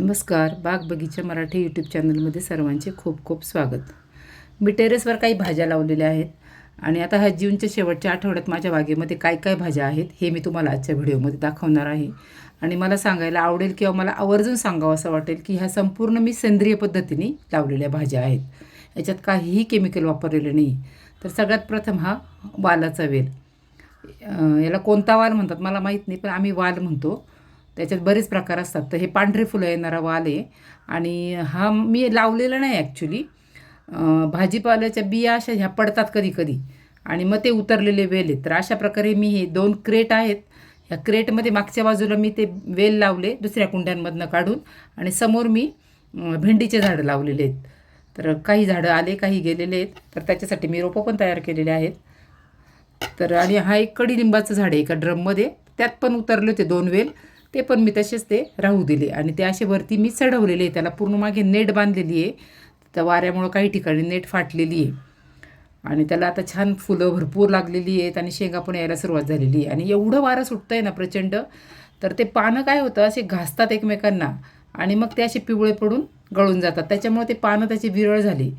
नमस्कार बाग बगीचा मराठी यूट्यूब चॅनलमध्ये सर्वांचे खूप खूप स्वागत. मी टेरेसवर काही भाज्या लावलेल्या आहेत आणि आता ह्या जूनच्या शेवटच्या आठवड्यात माझ्या बागेमध्ये काय काय भाज्या आहेत हे मी तुम्हाला आजच्या व्हिडिओमध्ये दाखवणार आहे. आणि मला सांगायला आवडेल किंवा मला आवर्जून सांगावं असं वाटेल की ह्या संपूर्ण मी सेंद्रिय पद्धतीने लावलेल्या भाज्या आहेत. याच्यात काहीही केमिकल वापरलेलं नाही. तर सगळ्यात प्रथम हा वालाचा वेल. याला कोणता वाल म्हणतात मला माहीत नाही पण आम्ही वाल म्हणतो. त्याच्यात बरेच प्रकार असतात. तर हे पांढरे फुलं येणारा वाल आहे आणि हा मी लावलेला नाही ॲक्च्युली भाजीपाल्याच्या बिया अशा ह्या पडतात कधी कधी आणि मग ते उतरलेले वेल आहेत. तर अशा प्रकारे मी हे दोन क्रेट आहेत. ह्या क्रेटमध्ये मागच्या बाजूला मी ते वेल लावले दुसऱ्या कुंड्यांमधनं काढून. आणि समोर मी भेंडीचे झाडं लावलेले आहेत. तर काही झाडं आले काही गेलेले आहेत. तर त्याच्यासाठी मी रोपं पण तयार केलेले आहेत. तर आणि हा एक कडीलिंबाचं झाड आहे एका ड्रममध्ये. त्यात पण उतरले होते दोन वेल. ते पण मी तसेच ते राहू दिले. आणि ते असे वरती मी चढवलेले आहे. त्याला पूर्ण मागे नेट बांधलेली आहे. तर वाऱ्यामुळं काही ठिकाणी नेट फाटलेली आहे. आणि त्याला आता छान फुलं भरपूर लागलेली आहेत आणि शेंगा पण यायला सुरुवात झालेली आहे. आणि एवढं वारं सुटतं आहे ना प्रचंड तर ते पानं काय होतं असे घासतात एकमेकांना आणि मग ते असे पिवळे पडून गळून जातात. त्याच्यामुळे ते पानं त्याची विरळ झाली.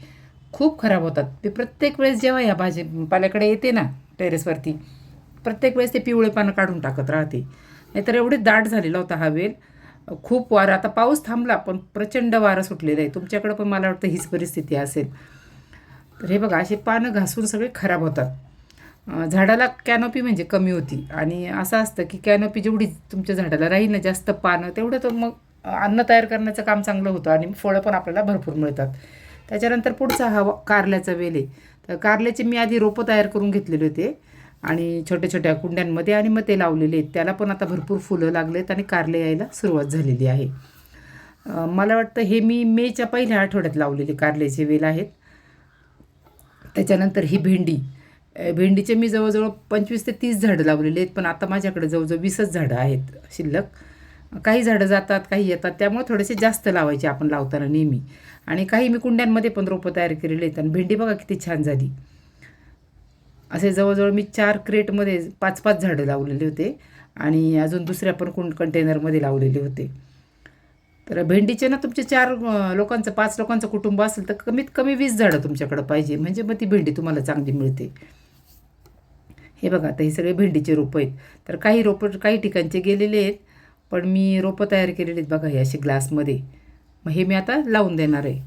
खूप खराब होतात. ते प्रत्येक वेळेस जेव्हा ह्या भाजी पाल्याकडे येते ना टेरेसवरती प्रत्येक वेळेस ते पिवळे पानं काढून टाकत राहते. नाहीतर एवढी दाट झालेला होता हा वेल. खूप वारा आता पाऊस थांबला पण प्रचंड वारं सुटलेलं आहे. तुमच्याकडं पण मला वाटतं हीच परिस्थिती असेल. तर हे बघा असे पानं घासून सगळे खराब होतात. झाडाला कॅनोपी म्हणजे कमी होती. आणि असं असतं की कॅनोपी जेवढी तुमच्या झाडाला राहील ना जास्त पानं तेवढं तर मग अन्न तयार करण्याचं काम चांगलं होतं आणि फळं पण आपल्याला भरपूर मिळतात. त्याच्यानंतर पुढचा हा कारल्याचा वेल आहे. तर कारल्याचे मी आधी रोपं तयार करून घेतलेले होते. आणि छोट्या छोट्या कुंड्यांमध्ये आणि मग ते लावलेले आहेत. त्याला पण आता भरपूर फुलं लागलेत आणि कारले यायला सुरुवात झालेली आहे. मला वाटतं हे मी मेच्या पहिल्या आठवड्यात लावलेले कारल्याचे वेल आहेत. त्याच्यानंतर ही भेंडी. भेंडीचे मी जवळजवळ पंचवीस ते तीस झाडं लावलेली आहेत पण आता माझ्याकडे जवळजवळ वीसच झाडं आहेत शिल्लक. काही झाडं जातात काही येतात त्यामुळे थोडेसे जास्त लावायचे आपण लावताना नेहमी. आणि काही मी कुंड्यांमध्ये पण रोपं तयार केलेले आहेत. आणि भेंडी बघा किती छान झाली. असे जवळजवळ मी चार क्रेटमध्ये पाच पाच झाडं लावलेले होते. आणि अजून दुसऱ्या पण कुंड कंटेनरमध्ये लावलेले होते. तर भेंडीचे ना तुमचे चार लोकांचं पाच लोकांचं कुटुंब असेल तर कमीत कमी वीस झाडं तुमच्याकडं पाहिजे. म्हणजे मग ती भेंडी तुम्हाला चांगली मिळते. हे बघा आता हे सगळे भेंडीचे रोपं आहेत. तर काही रोपं काही ठिकाणचे गेलेले आहेत. पण मी रोपं तयार केलेली आहेत बघा हे असे ग्लासमध्ये. मग हे मी आता लावून देणार आहे.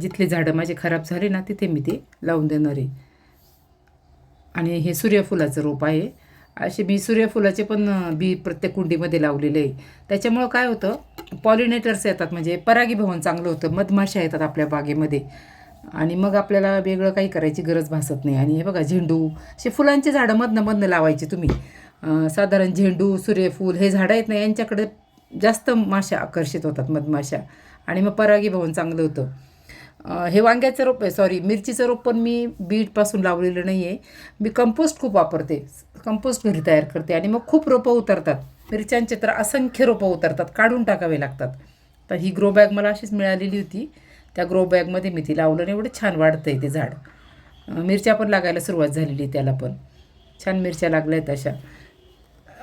जिथले झाडं माझे खराब झाले ना तिथे मी ते लावून देणार आहे. आणि हे सूर्यफुलाचं रोप आहे. असे मी सूर्यफुलाचे पण बी प्रत्येक कुंडीमध्ये लावलेले आहे. त्याच्यामुळं काय होतं पॉलिनेटर्स येतात म्हणजे परागीभवन चांगलं होतं मधमाशा येतात आपल्या बागेमध्ये. आणि मग आपल्याला वेगळं काही करायची गरज भासत नाही. आणि हे बघा झेंडू असे फुलांचे झाडं मधनं मधनं लावायचे तुम्ही. साधारण झेंडू सूर्यफूल हे झाडं आहेत ना यांच्याकडे जास्त माशा आकर्षित होतात मधमाशा. आणि मग परागीभवन चांगलं होतं. हे वांग्याचं रोप आहे सॉरी मिरचीचं रोप पण मी बीटपासून लावलेलं नाही आहे मी कंपोस्ट खूप वापरते कंपोस्ट घरी तयार करते आणि मग खूप रोपं उतरतात. मिरच्यांचे तर असंख्य रोपं उतरतात काढून टाकावे लागतात. तर ही ग्रो बॅग मला अशीच मिळालेली होती. त्या ग्रो बॅगमध्ये मी ती लावलं आणि एवढं छान वाढतं आहे ते झाड. मिरच्या पण लागायला सुरुवात झालेली त्याला पण. छान मिरच्या लागल्या आहेत अशा.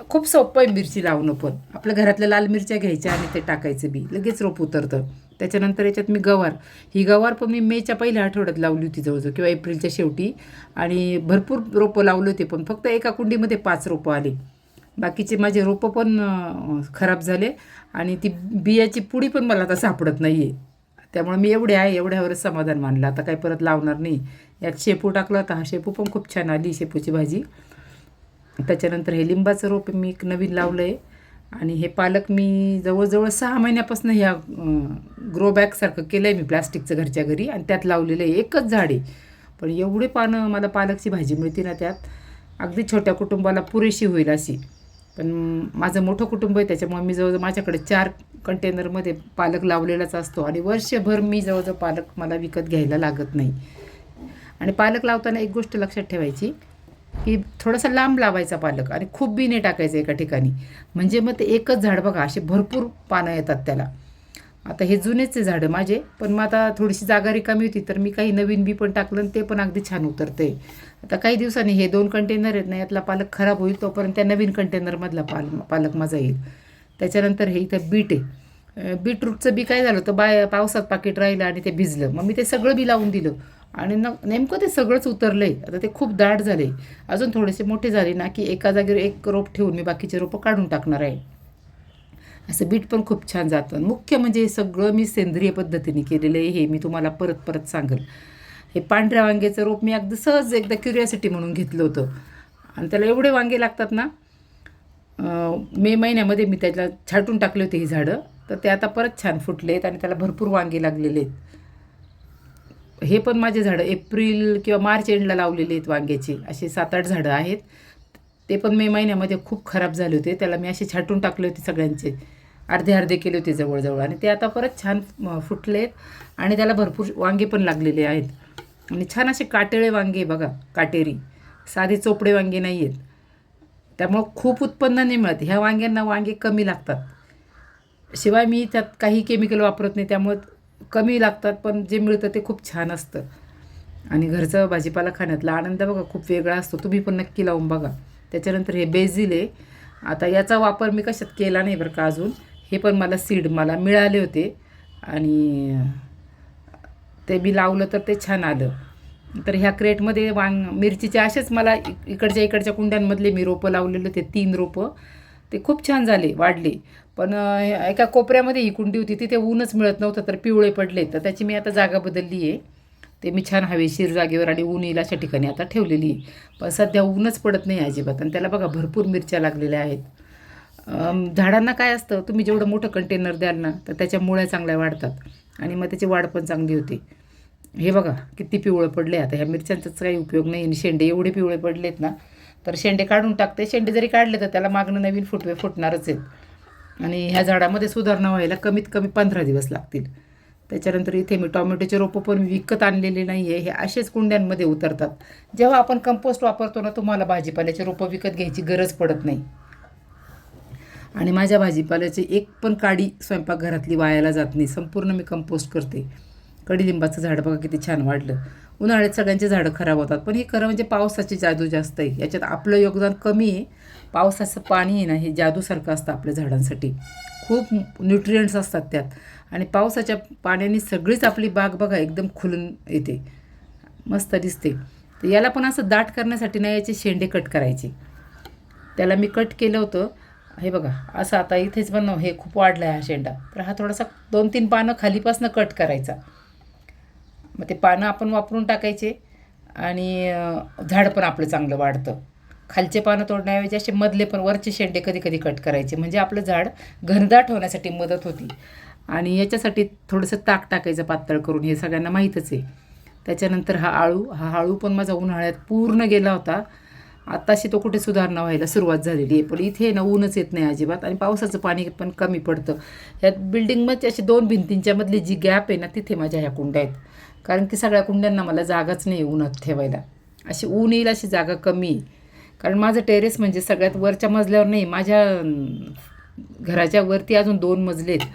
खूप सोपं आहे मिरची लावणं पण. आपल्या घरातल्या लाल मिरच्या घ्यायच्या आणि ते टाकायचं बी. लगेच रोप उतरतं. त्याच्यानंतर याच्यात मी गवार. ही गवार पण मी मेच्या पहिल्या आठवड्यात लावली होती जवळजवळ किंवा एप्रिलच्या शेवटी. आणि भरपूर रोपं लावले होते पण फक्त एका कुंडीमध्ये पाच रोपं आली. बाकीचे माझे रोपं पण खराब झाले आणि ती बियाची पुडी पण मला आता सापडत नाही आहे त्यामुळे मी एवढे आहे एवढ्यावरच समाधान मानलं. आता काही परत लावणार नाही. यात शेपू टाकला होता हा शेपू पण खूप छान आली शेपूची भाजी. त्याच्यानंतर हे लिंबाचं रोप मी एक नवीन लावलं आहे आणि हे पालक मी जवळजवळ सहा महिन्यापासून ह्या ग्रो बॅगसारखं केलं आहे मी प्लास्टिकचं घरच्या घरी आणि त्यात लावलेलं आहे एकच झाड आहे. पण एवढे पानं मला पालकची भाजी मिळते ना त्यात अगदी छोट्या कुटुंबाला पुरेशी होईल अशी. पण माझं मोठं कुटुंब आहे त्याच्यामुळे मी जवळजवळ माझ्याकडे चार कंटेनरमध्ये पालक लावलेलाच असतो आणि वर्षभर मी जवळजवळ पालक मला विकत घ्यायला लागत नाही. आणि पालक लावताना एक गोष्ट लक्षात ठेवायची की थोडासा लांब लावायचा पालक आणि खूप बिने टाकायचं एका ठिकाणी. म्हणजे मग ते एकच झाड बघा असे भरपूर पानं येतात त्याला. आता हे जुनेच झाडं माझे पण मग आता थोडीशी जागा रिकामी होती तर मी काही नवीन बी पण टाकलं आणि ते पण अगदी छान उतरते. आता काही दिवसांनी हे दोन कंटेनर आहेत ना यातला पालक खराब होईल तोपर्यंत त्या नवीन कंटेनरमधला पाल पालक माझा येईल. त्याच्यानंतर हे इथं बीट आहे. बीटरूटचं बी काय झालं तर बाय पावसात पाकिट राहिलं आणि ते भिजलं. मग मी ते सगळं बी लावून दिलं. आणि न नेमकं ते सगळंच उतरलं आहे आता ते खूप दाट झाले अजून थोडेसे मोठे झाले ना की एका जागेवर एक रोप ठेवून मी बाकीचे रोपं काढून टाकणार आहे. असं बीट पण खूप छान जातं. मुख्य म्हणजे सगळं मी सेंद्रिय पद्धतीने केलेलं आहे हे मी तुम्हाला परत परत सांगेल. हे पांढऱ्या वांग्याचं रोप मी अगदी सहज एकदा क्युरियासिटी म्हणून घेतलं होतं. आणि त्याला एवढे वांगे लागतात ना मे महिन्यामध्ये मी त्याला छाटून टाकले होते ही झाडं. तर ते आता परत छान फुटले आहेत आणि त्याला भरपूर वांगे लागलेले आहेत. हे पण माझे झाडं एप्रिल किंवा मार्च एंडला लावलेले आहेत वांग्याची. असे सात आठ झाडं आहेत. ते पण मे महिन्यामध्ये खूप खराब झाले होते. त्याला मी असे छाटून टाकले होते सगळ्यांचे. अर्धे अर्धे केले होते जवळजवळ. आणि ते आता परत छान फुटले आहेत आणि त्याला भरपूर वांगे पण लागलेले आहेत. आणि छान असे काटेळे वांगे बघा काटेरी. साधे चोपडे वांगे नाही आहेत त्यामुळं खूप उत्पन्न नाही मिळत. ह्या वांग्यांना वांगे कमी लागतात. शिवाय मी त्यात काही केमिकल वापरत नाही. त्यामुळे कमी लागतात पण जे मिळतं ते खूप छान असतं. आणि घरचं भाजीपाला खाण्यातला आनंद बघा खूप वेगळा असतो. तुम्ही पण नक्की लावून बघा. त्याच्यानंतर हे बेझिल आहे आता याचा वापर मी कशात केला नाही बरं का अजून. हे पण मला सीड मला मिळाले होते. आणि ते मी लावलं तर ते छान आलं. तर ह्या क्रेटमध्ये वांग मिरचीचे असेच मला इक- इकडच्या इकडच्या कुंड्यांमधले मी रोपं लावलेले होते तीन रोपं. ते खूप छान झाले वाढले. पण एका कोपऱ्यामध्ये ही कुंडी होती तिथे ऊनच मिळत नव्हतं तर पिवळे पडले. तर त्याची मी आता जागा बदलली आहे ते मी छान हवेशीर जागेवर आणि ऊन येईल अशा ठिकाणी आता ठेवलेली आहे पण सध्या ऊनच पडत नाही अजिबात. आणि त्याला बघा भरपूर मिरच्या लागलेल्या आहेत. झाडांना काय असतं तुम्ही जेवढं मोठं कंटेनर द्याल ना तर त्याच्या मुळ्या चांगल्या वाढतात. आणि मग त्याची वाढ पण चांगली होते. हे बघा किती पिवळं पडले आता. ह्या मिरच्यांचाच काही उपयोग नाही. आणि शेंडे एवढे पिवळे पडलेत ना तर शेंडे काढून टाकते. शेंडे जरी काढले तर त्याला मागणं नवीन फुटवे फुटणारच आहेत. आणि ह्या झाडामध्ये सुधारणा व्हायला कमीत कमी पंधरा दिवस लागतील. त्याच्यानंतर इथे मी टॉमॅटोचे रोपं पण विकत आणलेले नाही आहे हे असेच कुंड्यांमध्ये उतरतात. जेव्हा आपण कंपोस्ट वापरतो ना तुम्हाला भाजीपाल्याचे रोपं विकत घ्यायची गरज पडत नाही. आणि माझ्या भाजीपाल्याची एक पण काडी स्वयंपाकघरातली वायाला जात नाही. संपूर्ण मी कंपोस्ट करते. कडीलिंबाचं झाड बघा किती छान वाढलं. उन्हाळ्यात सगळ्यांचे झाडं खराब होतात. पण हे खरं म्हणजे पावसाची जादू जास्त आहे. याच्यात आपलं योगदान कमी आहे. पावसाचं पाणी आहे ना हे जादूसारखं असतं आपल्या झाडांसाठी. खूप न्यूट्रियंट्स असतात त्यात. आणि पावसाच्या पाण्याने सगळीच आपली बाग बघा एकदम खुलून येते. मस्त दिसते. तर याला पण असं दाट करण्यासाठी ना याचे शेंडे कट करायचे. त्याला मी कट केलं होतं. हे बघा असं आता इथेच पण हे खूप वाढलं आहे हा शेंडा. तर हा थोडासा दोन तीन पानं खालीपासनं कट करायचा. मग ते पानं आपण वापरून टाकायचे आणि झाड पण आपलं चांगलं वाढतं. खालचे पानं तोडण्याऐवजी असे मधले पण वरचे शेंडे कधी कधी कट करायचे. म्हणजे आपलं झाड घनदाट होण्यासाठी मदत होती. आणि याच्यासाठी थोडंसं ताक टाकायचं पातळ करून हे सगळ्यांना माहीतच आहे. त्याच्यानंतर हा आळू हा आळू पण माझा उन्हाळ्यात पूर्ण गेला होता. आताशी तो कुठे सुधारणा व्हायला सुरुवात झालेली आहे. पण इथे ना ऊनच येत नाही अजिबात आणि पावसाचं पाणी पण कमी पडतं. ह्यात बिल्डिंगमध्ये असे दोन भिंतींच्यामधली जी गॅप आहे ना तिथे माझ्या ह्या कुंड्या आहेत. कारण की सगळ्या कुंड्यांना मला जागाच नाही उन्हात ठेवायला. अशी ऊन येईल अशी जागा कमी आहे कारण माझं टेरेस म्हणजे सगळ्यात वरच्या मजल्यावर नाही माझ्या घराच्या वरती अजून दोन मजले आहेत.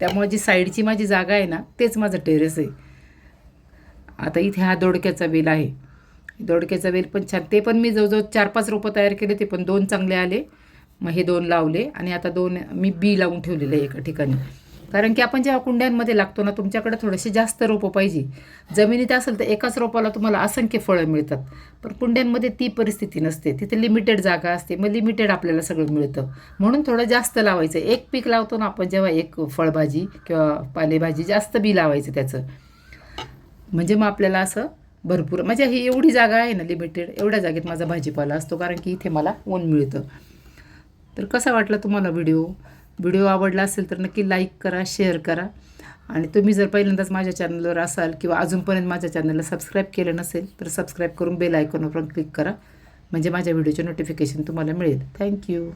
त्यामुळे जी साईडची माझी जागा आहे ना तेच माझं टेरेस आहे. आता इथे हा दोडक्याचा वेल आहे. दोडक्याचा वेल पण छान. ते पण मी जवळजवळ चार पाच रोपं तयार केले ते पण दोन चांगले आले. मग हे दोन लावले आणि आता दोन मी बी लावून ठेवलेले आहे एका ठिकाणी. कारण की आपण जेव्हा कुंड्यांमध्ये लागतो ना तुमच्याकडे थोडेसे जास्त रोपं पाहिजे. जमिनीत असेल तर एकाच रोपाला तुम्हाला असंख्य फळं मिळतात. पण कुंड्यांमध्ये ती परिस्थिती नसते. तिथे लिमिटेड जागा असते. मग लिमिटेड आपल्याला सगळं मिळतं. म्हणून थोडं जास्त लावायचं. एक पीक लावतो ना आपण जेव्हा एक फळभाजी किंवा पालेभाजी जास्त बी लावायचं त्याचं. म्हणजे मग आपल्याला असं भरपूर म्हणजे ही एवढी जागा आहे ना लिमिटेड एवढ्या जागेत माझा भाजीपाला असतो. कारण की इथे मला ऊन मिळतं. तर कसा वाटला तुम्हाला व्हिडिओ? व्हिडिओ आवडला असेल तर नक्की लाईक करा शेअर करा. आणि तुम्ही जर पहिल्यांदाच माझ्या चॅनलवर असाल किंवा अजूनपर्यंत माझ्या चॅनलला सबस्क्राईब केलं नसेल तर सबस्क्राईब करून बेल आयकॉनवर पण क्लिक करा. म्हणजे माझ्या व्हिडिओचे नोटिफिकेशन तुम्हाला मिळेल. थँक्यू